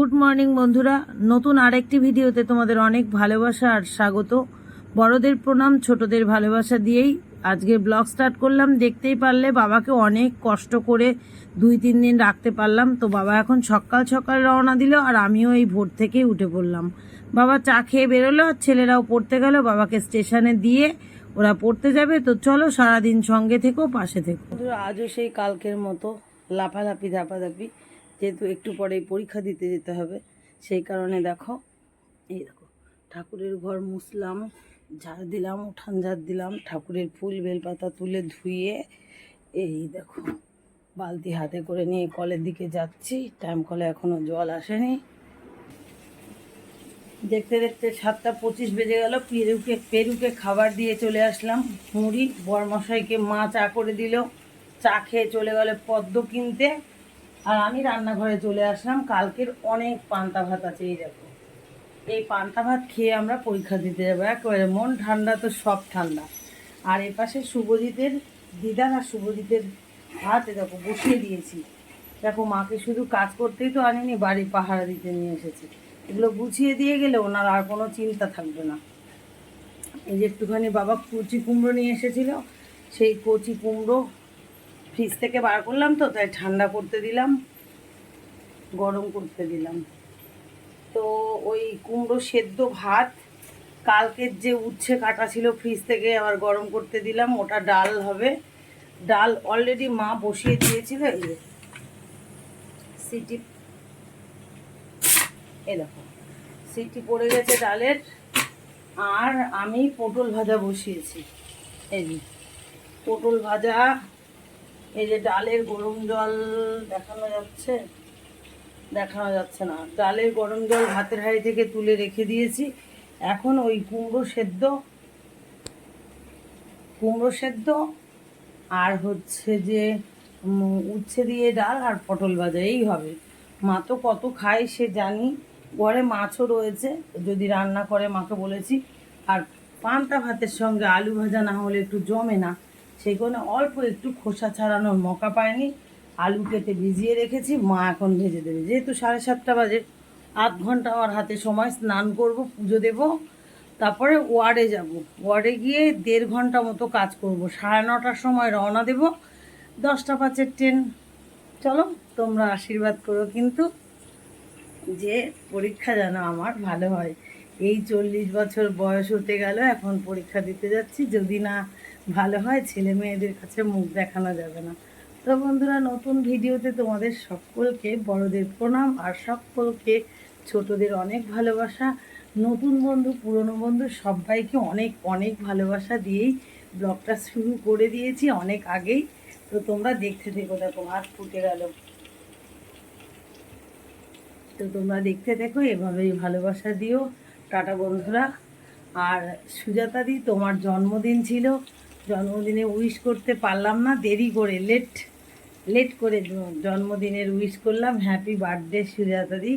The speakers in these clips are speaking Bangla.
গুড মর্নিং বন্ধুরা। নতুন আরেকটি ভিডিওতে তোমাদের অনেক ভালোবাসা আর স্বাগত। বড়দের প্রণাম, ছোটদের ভালোবাসা দিয়েই আজকে ব্লগ স্টার্ট করলাম। দেখতেই পারলে বাবাকে অনেক কষ্ট করে দুই তিন দিন রাখতে পারলাম। তো বাবা এখন সকাল সকাল রওনা দিল আর আমিও এই ভোর থেকেই উঠে পড়লাম। বাবা চা খেয়ে বেরোলো আর ছেলেরাও পড়তে গেল। বাবাকে স্টেশনে দিয়ে ওরা পড়তে যাবে। তো চলো সারাদিন সঙ্গে থেকো, পাশে থেকো। আজও সেই কালকের মতো লাফালাফি, ধাপাধাপি যেহেতু একটু পরেই পরীক্ষা দিতে যেতে হবে, সেই কারণে দেখো, এই দেখো, ঠাকুরের ঘর মুছলাম, ঝাড় দিলাম, উঠান ঝাড় দিলাম, ঠাকুরের ফুল বেলপাতা তুলে ধুয়ে এই দেখো, বালতি হাতে করে নিয়ে কলের দিকে যাচ্ছি টাইম কলে এখনও জল আসেনি। দেখতে দেখতে সাতটা পঁচিশ বেজে গেল, পেরুকে পেরুকে খাবার দিয়ে চলে আসলাম, মুড়ি, বরমশাইকে মা চা করে দিল, চা খেয়ে চলে গেলে পদ্ম কিনতে। আর আমি রান্নাঘরে চলে আসলাম। কালকের অনেক পান্তা ভাত আছে, এই দেখো। এই পান্তা ভাত খেয়ে আমরা পরীক্ষা দিতে যাব। একেবারে মন ঠান্ডা, তো সব ঠান্ডা। আর এপাশে শুভজিতের দিদার আর শুভজিতের ভাত দেখো, বসিয়ে দিয়েছি। দেখো, মাকে শুধু কাজ করতেই তো আনিনি, বাড়ি পাহারা দিতে নিয়ে এসেছি। এগুলো গুছিয়ে দিয়ে গেলে ওনার আর কোনো চিন্তা থাকবে না। এই যে একটুখানি বাবা কচি কুমড়ো নিয়ে এসেছিল, সেই কচি কুমড়ো ফ্রিজ থেকে বার করলাম তো, তাই ঠান্ডা করতে দিলাম, গরম করতে দিলাম। তো ওই কুমড়ো সেদ্ধ ভাত, কালকের যে উচ্ছে কাটা ছিল ফ্রিজ থেকে আবার গরম করতে দিলাম, ওটা ডাল হবে। ডাল অলরেডি মা বসিয়ে দিয়েছিল, এই সিটি এ দেখো, সিটি পড়ে গেছে ডালের, আর আমি পটল ভাজা বসিয়েছি। এই পটল ভাজা এই যে ডালের গরম জল দেখানো যাচ্ছে দেখানো যাচ্ছে না। ডালের গরম জল ভাতের হাঁড়ি থেকে তুলে রেখে দিয়েছি। এখন ওই কুমড়ো সেদ্ধ কুমড়ো সেদ্ধ, আর হচ্ছে যে উচ্ছে দিয়ে ডাল আর পটল ভাজা, এই হবে। মা তো কত খায় সে জানি। ঘরে মাছও রয়েছে, যদি রান্না করে, মাকে বলেছি। আর পান্তা ভাতের সঙ্গে আলু ভাজা না হলে একটু জমে না। সেই অল্প একটু খোসা ছাড়ানোর মকা পায়নি আলু কেটে ভিজিয়ে রেখেছি, মা এখন ভেজে দেবে। যেহেতু সাড়ে সাতটা বাজে, আধ ঘণ্টা আমার হাতে সময়, স্নান করব, পুজো দেব। তারপরে ওয়ার্ডে যাব। ওয়ার্ডে গিয়ে দেড় ঘণ্টা মতো কাজ করব। সাড়ে নটার সময় রওনা দেব। দশটা পাঁচের ট্রেন। চলো, তোমরা আশীর্বাদ করো কিন্তু যে পরীক্ষা যেন আমার ভালো হয়। এই চল্লিশ বছর বয়স হতে গেল, এখন পরীক্ষা দিতে যাচ্ছি। যদি না ভালো হয়, ছেলে মেয়েদের কাছে মুখ দেখানো যাবে না। তো বন্ধুরা, নতুন ভিডিওতে তোমাদের সকলকে বড়দের প্রণাম আর সকলকে ছোটদের অনেক ভালোবাসা। নতুন বন্ধু, পুরনো বন্ধু, সবাইকে অনেক অনেক ভালোবাসা দিয়েই ব্লগটা শুরু করে দিয়েছি অনেক আগেই। তো তোমরা দেখতে দেখো দেখো হাত ফুটে গেল। তো তোমরা দেখতে দেখো এভাবেই ভালোবাসা দিও। টাটা বন্ধুরা। আর সুজাতাদি, তোমার জন্মদিন ছিল। জন্মদিনে উইশ করতে পারলাম না, দেরি করে লেট লেট করে জন্মদিনের উইশ করলাম। হ্যাপি বার্থডে সুজাতাদি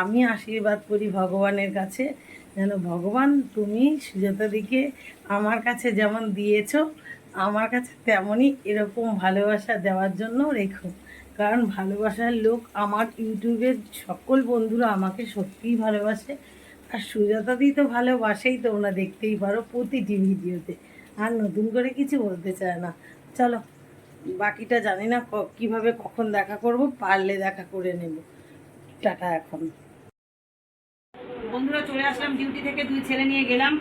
আমি আশীর্বাদ করি ভগবানের কাছে। যেন ভগবান, তুমি সুজাতাদিকে আমার কাছে যেমন দিয়েছ, আমার কাছে তেমনই এরকম ভালোবাসা দেওয়ার জন্য রেখো। কারণ ভালোবাসার লোক আমার ইউটিউবের সকল বন্ধুরা আমাকে সত্যিই ভালোবাসে। আর সুজাতাদি তো ভালোবাসেই তোমরা দেখতেই পারো প্রতিটি ভিডিওতে আর নতুন করে কিছু বলতে চায় না। চলো, বাকিটা জানি না কীভাবে কখন দেখা করব, পারলে দেখা করে নেব। টাটা এখন। বন্ধুরা, চলে আসলাম ডিউটি থেকে, দুই ছেলে নিয়ে গেলাম।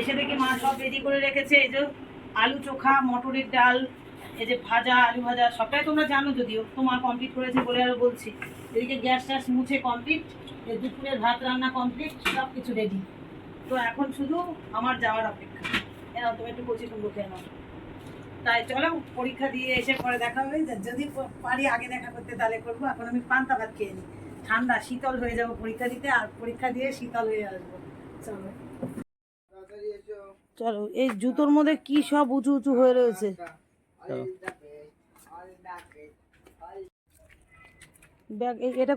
এসে দেখি মা সব রেডি করে রেখেছে। এই যে আলু চোখা, মটরের ডাল, এই যে ভাজা, আলু ভাজা, সবটাই তোমরা জানো যদিও। তো মা কমপ্লিট করেছে বলে আরও বলছি। এদিকে গ্যাস ট্যাস মুছে কমপ্লিট দুপুরের ভাত রান্না কমপ্লিট সব কিছু রেডি তো এখন শুধু আমার যাওয়ার অপেক্ষা। এনাও তুমি একটু কচি তাই চলো পরীক্ষা দিয়ে এসে পরে দেখা হবে। যা- যদি পারি আগে দেখা করতে তাহলে করব। এখন আমি পান্তা ভাত খেয়ে নিই। ঠান্ডা শীতল হয়ে যাব পরীক্ষা দিতে আর পরীক্ষা দিয়ে শীতল হয়ে আসব। চলো। চলো এই জুতোর মধ্যে কি সব উঁচু উঁচু হয়ে রয়েছে? ব্যাগ এই- এটা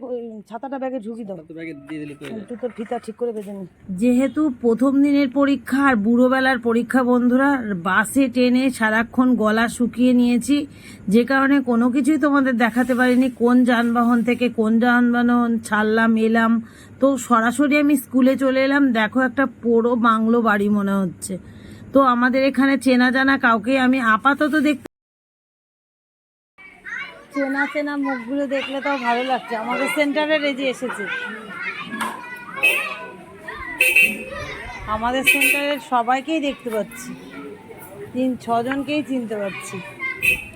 ছাতাটা ব্যাগে ঝুঁকি দাও। তো ব্যাগে দিয়ে দিলে পেয়ে একটু তোর ফিতা ঠিক করে বেঁধে নি। যেহেতু প্রথম দিনের পরীক্ষা আর বুড়োবেলার পরীক্ষা বন্ধুরা বাসে ট্রেনে সারাক্ষণ গলা শুকিয়ে নিয়েছি। যে কারণে কোনো কিছুই তোমাদের দেখাতে পারিনি। কোন যানবাহন থেকে কোন যানবাহন ছাড়লাম এলাম। তো সরাসরি আমি স্কুলে চলে এলাম। দেখো একটা পোড়ো বাংলো বাড়ি মনে হচ্ছে। তো আমাদের এখানে চেনা জানা কাউকে আমি আপাতত দেখতে চেনা চেনা মুখগুলো দেখলে তো ভালো লাগছে। আমাদের সেন্টারে যে এসেছে। আমাদের সেন্টারের সবাইকেই দেখতে পাচ্ছি। তিন, ছজনকেই চিনতে পারছি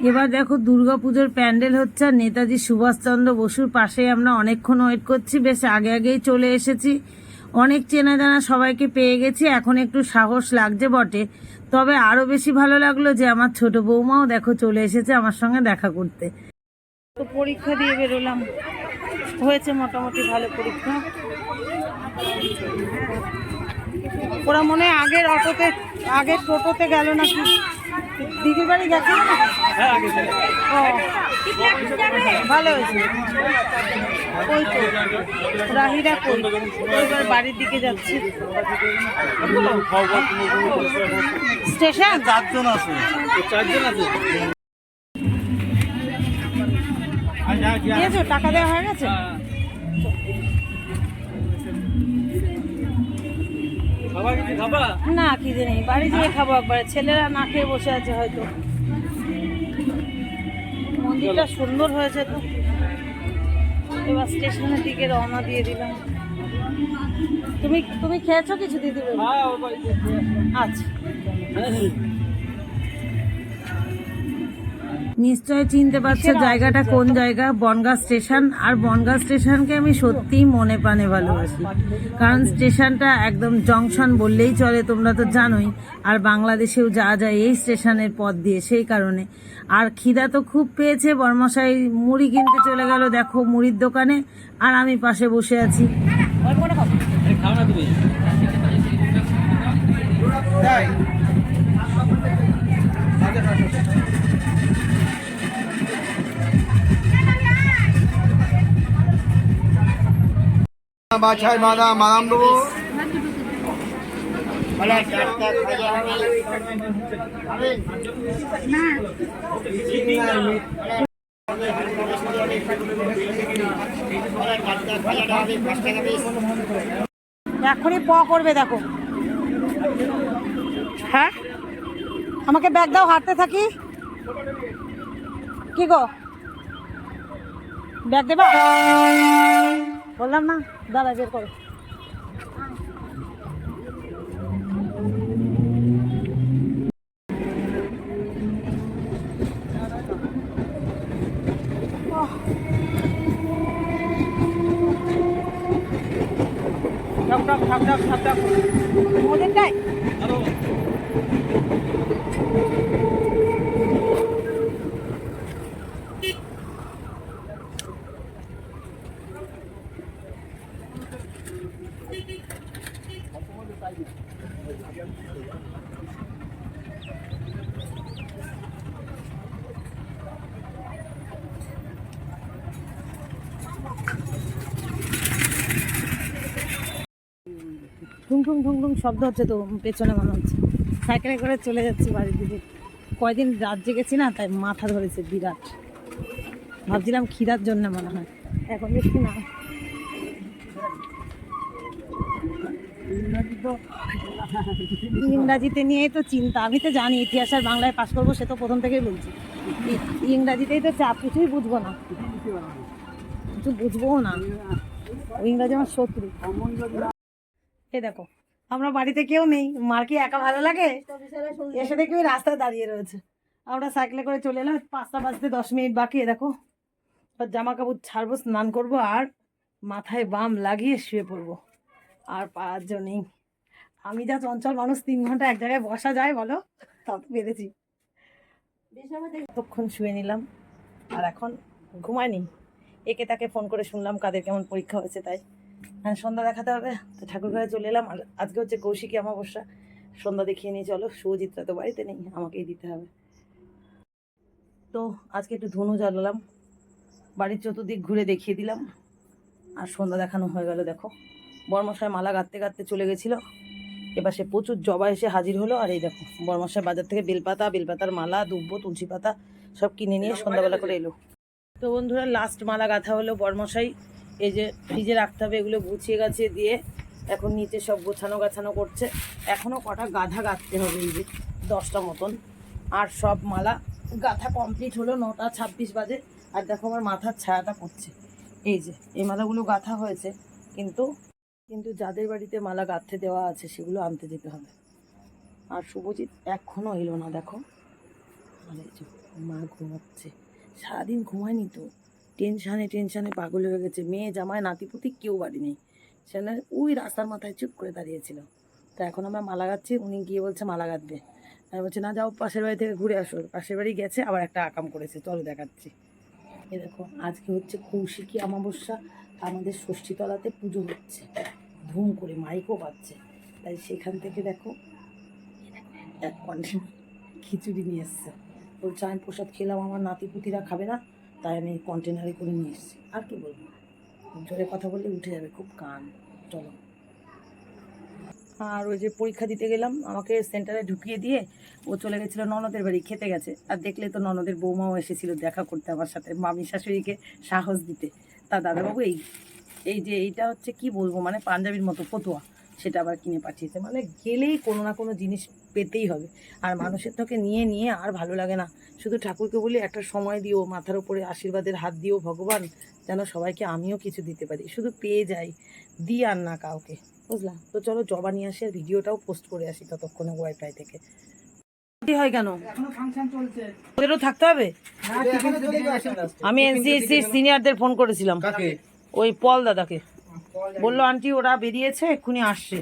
এবার দেখো দুর্গাপুজোর প্যান্ডেল হচ্ছে আর নেতাজি সুভাষচন্দ্র বসুর পাশেই আমরা অনেকক্ষণ ওয়েট করছি। বেশ আগে আগেই চলে এসেছি। অনেক চেনা জানা সবাইকে পেয়ে গেছি। এখন একটু সাহস লাগছে বটে। তবে আরও বেশি ভালো লাগল যে আমার ছোট বৌমাও দেখো চলে এসেছে আমার সঙ্গে দেখা করতে। তো পরীক্ষা দিয়ে বেরোলাম। হয়েছে মোটামুটি ভালো পরীক্ষা। ওরা মনে হয় আগের অটোতে আগের টোটোতে গেল নাকি? দিদির বাড়ি গেছে? হ্যাঁ ভালো হয়েছে। ওই তো রাহিরা কই? এবার বাড়ির দিকে যাচ্ছি। স্টেশন? চারজন আছে। চারজন আছে। দিয়েছ? টাকা দেওয়া হয়ে গেছে? না খিদে নেই। বাড়ি যেয়ে খাব একবারে। ছেলেরা না খেয়ে বসে আছে হয়তো। মন্দিরটা সুন্দর হয়েছে তো। এবার স্টেশনের দিকে রওনা দিয়ে দিলাম। তুমি তুমি খেয়েছো কিছু দিদি? হ্যাঁ আচ্ছা। নিশ্চয় চিনতে পারছ জায়গাটা কোন জায়গা? বনগাঁ স্টেশন। আর বনগাঁ স্টেশনকে আমি সত্যিই মনে প্রাণে ভালোবাসি। কারণ স্টেশনটা একদম জংশন বললেই চলে তোমরা তো জানোই। আর বাংলাদেশেও যাওয়া যায় এই স্টেশনের পথ দিয়ে সেই কারণে। আর খিদা তো খুব পেয়েছে বর্মশাই মুড়ি কিনতে চলে গেল দেখো মুড়ির দোকানে। আর আমি পাশে বসে আছি। বাছাই বাদা মারাম দেবো এখনই প করবে, দেখো। হ্যাঁ? আমাকে ব্যাগ দাও, হাঁটতে থাকি। কি গো? ব্যাগ দেবা? বললাম না। দাঁড়া বের করো। ঠাপ ঠুং ঠুং শব্দ হচ্ছে তো পেছনে মনে হচ্ছে। সাইকেলে করে চলে যাচ্ছি বাড়ির দিকে। কয়দিন রাত জেগেছি না, তাই মাথা ধরেছে বিরাট। ভাবছিলাম খিদার জন্য মনে হয়। এখন দেখছি না। ইংরাজিতে নিয়েই তো চিন্তা। আমি তো জানি, ইতিহাস আর বাংলায় পাশ করব, সে তো প্রথম থেকেই বলছি। ইংরাজিতেই তো চাপ কিছুই বুঝব না। কিছু বুঝবোও না। ইংরাজি আমার শত্রু। এ দেখো, আমরা বাড়িতে কেউ নেই, মার কি একা ভালো লাগে? এসে দেখি ওই রাস্তায় দাঁড়িয়ে রয়েছে। আমরা সাইকেলে করে চলে এলাম, পাঁচটা বাজতে দশ মিনিট বাকি, এ দেখো। জামা কাপড় ছাড়বো, স্নান করব, আর মাথায় বাম লাগিয়ে শুয়ে পড়ব। আর পারার নেই। আমি যা চঞ্চল মানুষ, তিন ঘণ্টা এক জায়গায় বসা যায় বলো তা তো পেরেছি। শুয়ে নিলাম, আর এখন ঘুমায়নি। একে তাকে ফোন করে শুনলাম, কাদের কেমন পরীক্ষা হয়েছে তাই। সন্ধ্যা দেখাতে হবে। তো ঠাকুর ঘরে চলে এলাম। আর আজকে হচ্ছে কৌশিকী অমাবস্যা। সন্ধ্যা দেখিয়ে নিয়ে চলো সুজিতরা তো বাড়িতে নেই, আমাকেই দিতে হবে। তো আজকে একটু ধনু জ্বালালাম। বাড়ির চতুর্দিক ঘুরে দেখিয়ে দিলাম। আর সন্ধ্যা দেখানো হয়ে গেল, দেখো। বর্মশাই মালা গাঁথতে গাঁথতে চলে গেছিল। এবার সে প্রচুর জবা এসে হাজির হলো। আর এই দেখো, বর্মশাই বাজার থেকে বেলপাতা, বেলপাতার মালা, দুব্বো, তুলসী পাতা সব কিনে নিয়ে সন্ধ্যাবেলা করে এলো। তো বন্ধুরা লাস্ট মালা গাঁথা হলো বর্মশাই। এই যে ফ্রিজে রাখতে হবে, এগুলো গুছিয়ে গাছিয়ে দিয়ে এখন নিচে সব গোছানো গাছানো করছে। এখনও কটা গাধা গাঁথতে হবে এই যে দশটা মতন। আর সব মালা, গাঁথা কমপ্লিট হলো নটা ছাব্বিশ বাজে। আর দেখো আমার মাথার ছায়াটা পড়ছে। এই যে, এই মালাগুলো গাঁথা হয়েছে, কিন্তু কিন্তু যাদের বাড়িতে মালা গাঁথতে দেওয়া আছে, সেগুলো আনতে যেতে হবে। আর শুভজিৎ এখনও এলো না, দেখো। আর এই যে মা ঘুমাচ্ছে। সারাদিন ঘুমায়নি তো। টেনশানে টেনশানে পাগল হয়ে গেছে। মেয়ে জামায় নাতিপুতি কেউ বাড়ি নেই। সেখানে ওই রাস্তার মাথায় চুপ করে দাঁড়িয়েছিল। তা এখন আমরা মালা গাচ্ছি উনি গিয়ে বলছে মালা গাঁথবে আমি বলছি, না, যাও, পাশের বাড়ি থেকে ঘুরে আসো। পাশের বাড়ি গেছে, আবার একটা আকাম করেছে। চলো, দেখাচ্ছি। এ দেখো, আজকে হচ্ছে কৌশিকী অমাবস্যা। আমাদের ষষ্ঠীতলাতে পুজো হচ্ছে। ধুম করে মাইকও বাজছে। তাই সেখান থেকে দেখো, এক খিচুড়ি নিয়ে এসছে। বলছে, আমি প্রসাদ খেলাম, আমার নাতিপুতিরা খাবে না? তাই আমি কন্টেনারে করে নিয়ে এসেছি। আর কি বলব? জোরে কথা বললে উঠে যাবে, খুব কান। চলো। আর ওই যে পরীক্ষা দিতে গেলাম, আমাকে সেন্টারে ঢুকিয়ে দিয়ে ও চলে গেছিল ননদের বাড়ি, খেতে গেছে। আর দেখলে তো ননদের বৌমাও এসেছিল দেখা করতে আমার সাথে, মামি শাশুড়িকে সাহস দিতে। তা দাদাবাবু, এই এই যে এইটা হচ্ছে কি বলব মানে পাঞ্জাবির মতো ফতুয়া। সেটা আবার কিনে পাঠিয়েছে। মানে গেলেই কোনো না কোনো জিনিস পেতেই হবে। আর মানুষের তোকে নিয়ে নিয়ে আর ভালো লাগে না। শুধু ঠাকুরকে বলি একটা সময় দিও মাথার উপরে আশীর্বাদের হাত দিও ভগবান যেন সবাইকে আমিও কিছু দিতে পারি। শুধু পেয়ে যাই দিই আর না কাউকে। বুঝলাম তো চলো জবা নিয়ে আসি আর ভিডিওটাও পোস্ট করে আসি ততক্ষণে ওয়াইফাই থেকে। হয় কেন? ওদেরও থাকতে হবে? আমি এনসিএসসি সিনিয়রদের ফোন করেছিলাম। ওই পল দাদাকে। বলল আন্টি ওরা বেরিয়েছে এক্ষুনি আসছে।